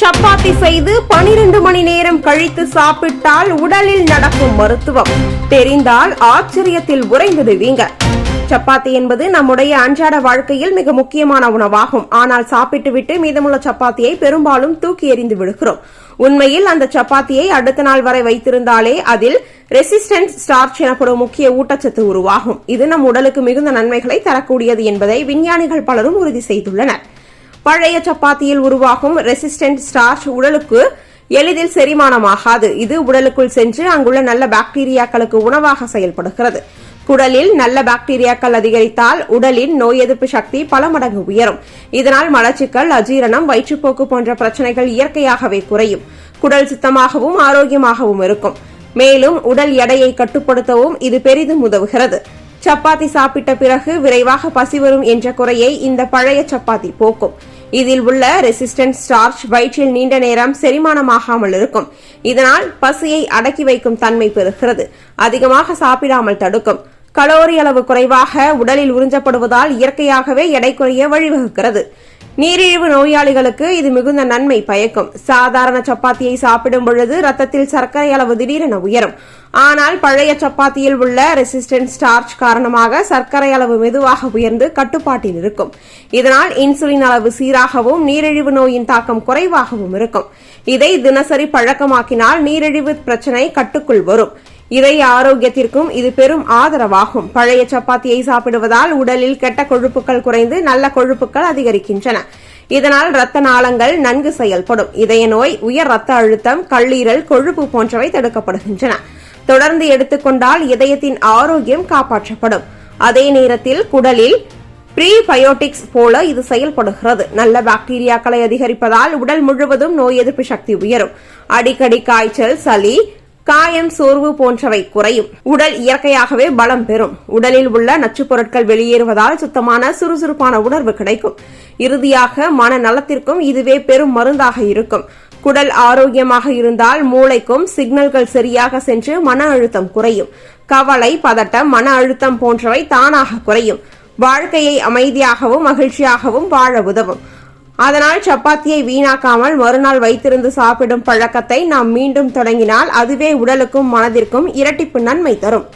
சப்பாத்தி செய்து பனிரெண்டு மணி நேரம் கழித்து சாப்பிட்டால் உடலில் நடக்கும் மருத்துவம். தெரிந்தால் ஆச்சரியத்தில் உறைந்துடுவீங்க சப்பாத்தி என்பது நம்முடைய அன்றாட வாழ்க்கையில் மிக முக்கியமான உணவாகும். ஆனால் சாப்பிட்டுவிட்டு மீதமுள்ள சப்பாத்தியை பெரும்பாலும் தூக்கி எறிந்து விடுகிறோம். உண்மையில் அந்த சப்பாத்தியை அடுத்த நாள் வரை வைத்திருந்தாலே அதில் ரெசிஸ்டன்ஸ் ஸ்டார்ச் எனப்படும் முக்கிய ஊட்டச்சத்து உருவாகும். இது நம் உடலுக்கு மிகுந்த நன்மைகளை தரக்கூடியது என்பதை விஞ்ஞானிகள் பலரும் உறுதி செய்துள்ளனர். பழைய சப்பாத்தியில் உருவாகும் ரெசிஸ்டன்ட் ஸ்டார்ச் உடலுக்கு எளிதில் செரிமானமாகாது. இது உடலுக்குள் சென்று அங்குள்ள நல்ல பாக்டீரியாக்களுக்கு உணவாக செயல்படுகிறது. குடலில் நல்ல பாக்டீரியாக்கள் அதிகரித்தால் உடலின் நோய் எதிர்ப்பு சக்தி பல மடங்கு உயரும். இதனால் மலச்சிக்கல் அஜீரணம் வயிற்றுப்போக்கு போன்ற பிரச்சனைகள் இயற்கையாகவே குறையும். குடல் சுத்தமாகவும் ஆரோக்கியமாகவும் இருக்கும். மேலும் உடல் எடையை கட்டுப்படுத்தவும் இது பெரிதும் உதவுகிறது. சப்பாத்தி சாப்பிட்ட பிறகு விரைவாக பசி வரும் என்ற குறையை இந்த பழைய சப்பாத்தி போக்கும். இதில் உள்ள ரெசிஸ்டன்ட் ஸ்டார்ச் வயிற்றில் நீண்ட நேரம் செரிமானமாகாமல் இருக்கும். இதனால் பசியை அடக்கி வைக்கும் தன்மை பெறுகிறது. அதிகமாக சாப்பிடாமல் தடுக்கும். கலோரி அளவு குறைவாக உடலில் உறிஞ்சப்படுவதால் இயற்கையாகவே எடை குறைய வழிவகுக்கிறது. நீரிழிவு நோயாளிகளுக்கு இது மிகுந்த நன்மை பயக்கும். சாதாரண சப்பாத்தியை சாப்பிடும் பொழுது ரத்தத்தில் சர்க்கரை அளவு திடீரென உயரும். ஆனால் பழைய சப்பாத்தியில் உள்ள ரெசிஸ்டன்ட் ஸ்டார்ச் காரணமாக சர்க்கரை அளவு மெதுவாக உயர்ந்து கட்டுப்பாட்டில் இருக்கும். இதனால் இன்சுலின் அளவு சீராகவும் நீரிழிவு நோயின் தாக்கம் குறைவாகவும் இருக்கும். இதை தினசரி பழக்கமாக்கினால் நீரிழிவு பிரச்சனை கட்டுக்குள் வரும். இதய ஆரோக்கியத்திற்கும் இது பெரும் ஆதரவாகும். பழைய சப்பாத்தியை சாப்பிடுவதால் உடலில் கெட்ட கொழுப்புகள் குறைந்து நல்ல கொழுப்புகள் அதிகரிக்கின்றன. இதனால் இரத்த நாளங்கள் நன்கு செயல்படும். இதய நோய் உயர் ரத்த அழுத்தம் கல்லீரல் கொழுப்பு போன்றவை தடுக்கப்படுகின்றன. தொடர்ந்து எடுத்துக்கொண்டால் இதயத்தின் ஆரோக்கியம் காப்பாற்றப்படும். அதே நேரத்தில் குடலில் ப்ரீபயோட்டிக்ஸ் போல இது செயல்படுகிறது. நல்ல பாக்டீரியாக்களை அதிகரிப்பதால் உடல் முழுவதும் நோய் எதிர்ப்பு சக்தி உயரும். அடிக்கடி காய்ச்சல் சளி காயம் சோர்வு போன்றவை குறையும். உடல் இயற்கையாகவே பலம் பெறும். உடலில் உள்ள நச்சுப் பொருட்கள் வெளியேறுவதால் சுத்தமான சுறுசுறுப்பான உணர்வு கிடைக்கும். இறுதியாக மன நலத்திற்கும் இதுவே பெரும் மருந்தாக இருக்கும். குடல் ஆரோக்கியமாக இருந்தால் மூளைக்கும் சிக்னல்கள் சரியாக சென்று மன அழுத்தம் குறையும். கவலை பதட்டம் மன அழுத்தம் போன்றவை தானாக குறையும். வாழ்க்கையை அமைதியாகவும் மகிழ்ச்சியாகவும் வாழ உதவும். அதனால் சப்பாத்தியை வீணாக்காமல் மறுநாள் வைத்திருந்து சாப்பிடும் பழக்கத்தை நாம் மீண்டும் தொடங்கினால் அதுவே உடலுக்கும் மனதிற்கும் இரட்டிப்பு நன்மை தரும்.